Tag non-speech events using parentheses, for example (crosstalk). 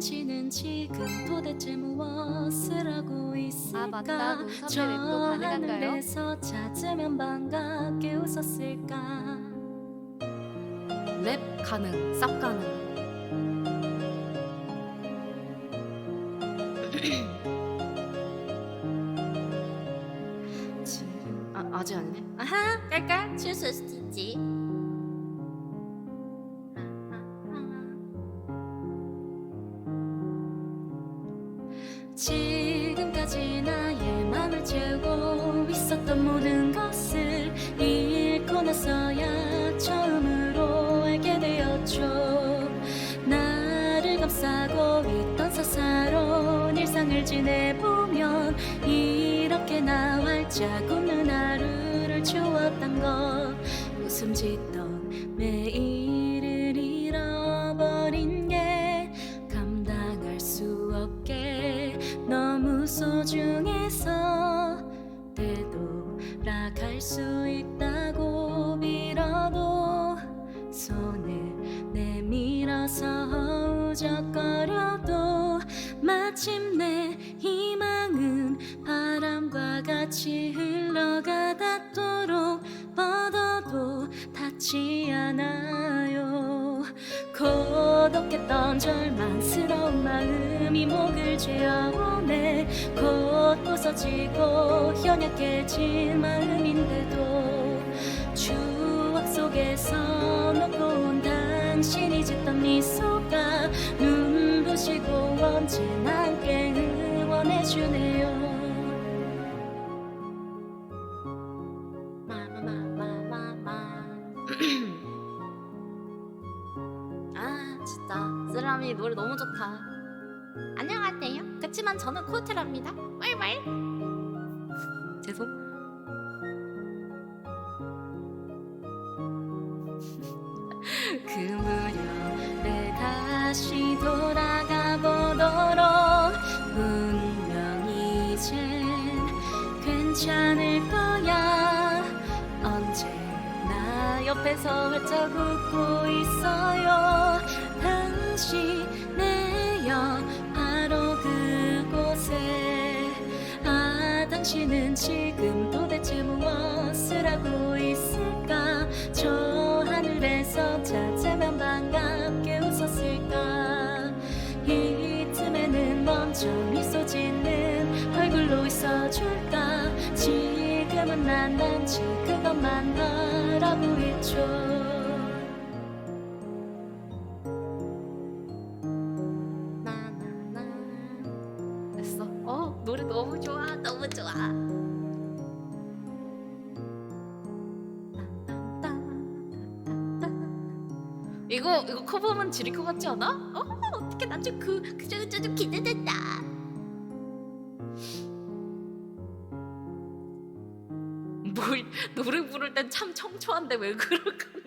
당신은 지금 도대체 무엇을 하고 있을까 아 맞다 눈저 가능한가요? 하늘에서 찾으면 반갑게 웃었을까 랩 가능, 쌉 가능. (clears throat) 아 아직 아니네. 아하 깔깔 수도 있지 지금까지 나의 맘을 채우고 있었던 모든 것을 잃고 나서야 처음으로 알게 되었죠. 나를 감싸고 있던 사사로운 일상을 지내보면 이렇게 나 활짝 웃는 하루를 주었던 것 웃음 짓던 매일 소중해서 되돌아갈 수 있다고 빌어도 손을 내밀어서 우적거려도 마침내 희망은 바람과 같이 흘러가닿도록 뻗어도 닿지 않아요 고독했던 절망스러운 마음이 목을 죄어오네 곧 부서지고 연약해진 마음인데도 추억 속에서 놓고 온 당신이 짓던 미소가 눈부시고 언제나 함께 응원해주네요. 마마마마마 쓰라미 노래 너무 좋다. 안녕하세요. 그치만 저는 코트랍니다. 왈왈. (laughs) 죄송. (laughs) 그 무렵에 다시 돌아가 보도록 분명히 이젠 괜찮을 거야. 언제나 옆에서 활짝 웃고 있어요 당신은 지금 도대체 무엇을 하고 있을까? 저 하늘에서 찾으면 반갑게 웃었을까? 이쯤에는 먼저 미소 짓는 얼굴로 있어줄까? 지금은 난 단지 그것만 바라고 있죠 노래 너무 좋아, 너무 좋아. 이거 이거 커버만 지릴 것 같지 않아? 어 어떻게 나좀 그 그저 그저 좀 기대된다. 뭘 노래 부를 땐 참 청초한데 왜 그럴까?